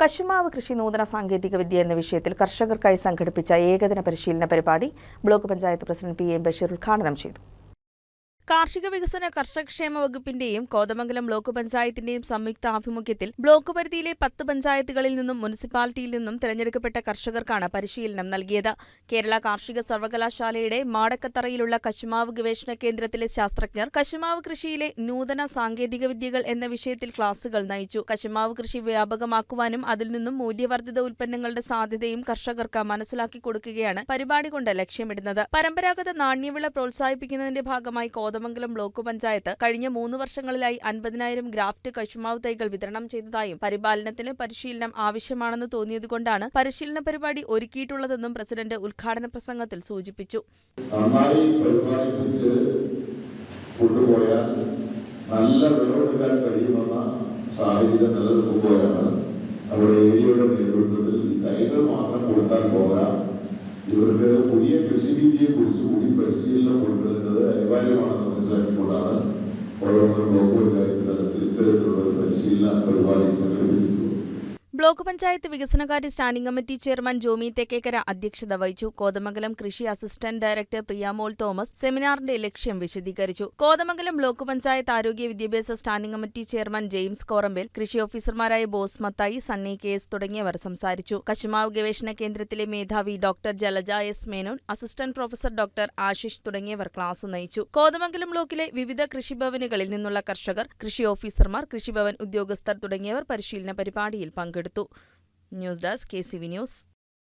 കശുമാവ് കൃഷി നൂതന സാങ്കേതിക വിദ്യ എന്ന വിഷയത്തിൽ കർഷകർക്കായി സംഘടിപ്പിച്ച ഏകദിന പരിശീലന പരിപാടി block panchayat president P M Basheer ഉദ്ഘാടനം ചെയ്തു. കാർഷിക വികസന കർഷകക്ഷേമ വകുപ്പിന്റെയും കോതമംഗലം ബ്ലോക്ക് പഞ്ചായത്തിന്റെയും സംയുക്ത ആഭിമുഖ്യത്തിൽ ബ്ലോക്ക് പരിധിയിലെ പത്ത് പഞ്ചായത്തുകളിൽ നിന്നും മുനിസിപ്പാലിറ്റിയിൽ നിന്നും തിരഞ്ഞെടുക്കപ്പെട്ട കർഷകർക്കാണ് പരിശീലനം നൽകിയത്. കേരള കാർഷിക സർവകലാശാലയുടെ മാടക്കത്തറയിലുള്ള കശുമാവ് ഗവേഷണ കേന്ദ്രത്തിലെ ശാസ്ത്രജ്ഞർ കശുമാവ് കൃഷിയിലെ നൂതന സാങ്കേതിക വിദ്യകൾ എന്ന വിഷയത്തിൽ ക്ലാസുകൾ നയിച്ചു. കശുമാവ് കൃഷി വ്യാപകമാക്കുവാനും അതിൽ നിന്നും മൂല്യവർദ്ധിത ഉൽപ്പന്നങ്ങളുടെ സാധ്യതയും കർഷകർക്ക് മനസ്സിലാക്കി കൊടുക്കുകയാണ് പരിപാടി കൊണ്ട് ലക്ഷ്യമിടുന്നത്. പരമ്പരാഗത നാണ്യവിള പ്രോത്സാഹിപ്പിക്കുന്നതിന്റെ ഭാഗമായി കോതമംഗലം ബ്ലോക്ക് പഞ്ചായത്ത് കഴിഞ്ഞ മൂന്ന് വർഷങ്ങളിലായി അൻപതിനായിരം ഗ്രാഫ്റ്റ് കശുമാവ് തൈകൾ വിതരണം ചെയ്തതായും പരിപാലനത്തിന് പരിശീലനം ആവശ്യമാണെന്ന് തോന്നിയതുകൊണ്ടാണ് പരിശീലന പരിപാടി ഒരുക്കിയിട്ടുള്ളതെന്നും പ്രസിഡന്റ് ഉദ്ഘാടന പ്രസംഗത്തിൽ സൂചിപ്പിച്ചു. നല്ല വിളവെടുക്കാൻ കഴിയുമെന്ന സാഹചര്യം നിലനിൽക്കുമ്പോഴാണ് നമ്മുടെ ഏരിയയുടെ നേതൃത്വത്തിൽ ഈ തൈകൾ മാത്രം കൊടുത്താൽ പോരാ. ഇവർക്ക് പുതിയ കൃഷി രീതിയെ കുറിച്ച് കൂടി പരിശീലനം കൊടുക്കേണ്ടത് കോതമംഗലം ബ്ലോക്ക് പഞ്ചായത്ത് തലത്തിൽ ഇത്തരത്തിലുള്ള ഒരു പരിശീലന പരിപാടി സംഘടിപ്പിച്ചിട്ടുള്ളത് ബ്ലോക്ക് പഞ്ചായത്ത് വികസനകാര്യ standing committee chairman Jomy Thekkekkara അധ്യക്ഷത വഹിച്ചു. കോതമംഗലം കൃഷി അസിസ്റ്റന്റ് ഡയറക്ടർ പ്രിയാമോൾ തോമസ് സെമിനാറിന്റെ ലക്ഷ്യം വിശദീകരിച്ചു. കോതമംഗലം ബ്ലോക്ക് പഞ്ചായത്ത് ആരോഗ്യ വിദ്യാഭ്യാസ standing committee chairman James Korambel കൃഷി ഓഫീസർമാരായ ബോസ് മത്തായി സണ്ണി കെ എസ് തുടങ്ങിയവർ സംസാരിച്ചു. കശുമാവ് ഗവേഷണ കേന്ദ്രത്തിലെ മേധാവി doctor Jalaja S. Menon assistant professor doctor Ashish തുടങ്ങിയവർ ക്ലാസ് നയിച്ചു. കോതമംഗലം ബ്ലോക്കിലെ വിവിധ കൃഷിഭവനുകളിൽ നിന്നുള്ള കർഷകർ കൃഷി ഓഫീസർമാർ കൃഷിഭവൻ ഉദ്യോഗസ്ഥർ തുടങ്ങിയവർ പരിശീലന പരിപാടിയിൽ പങ്കെടുത്തു. news desk K C V news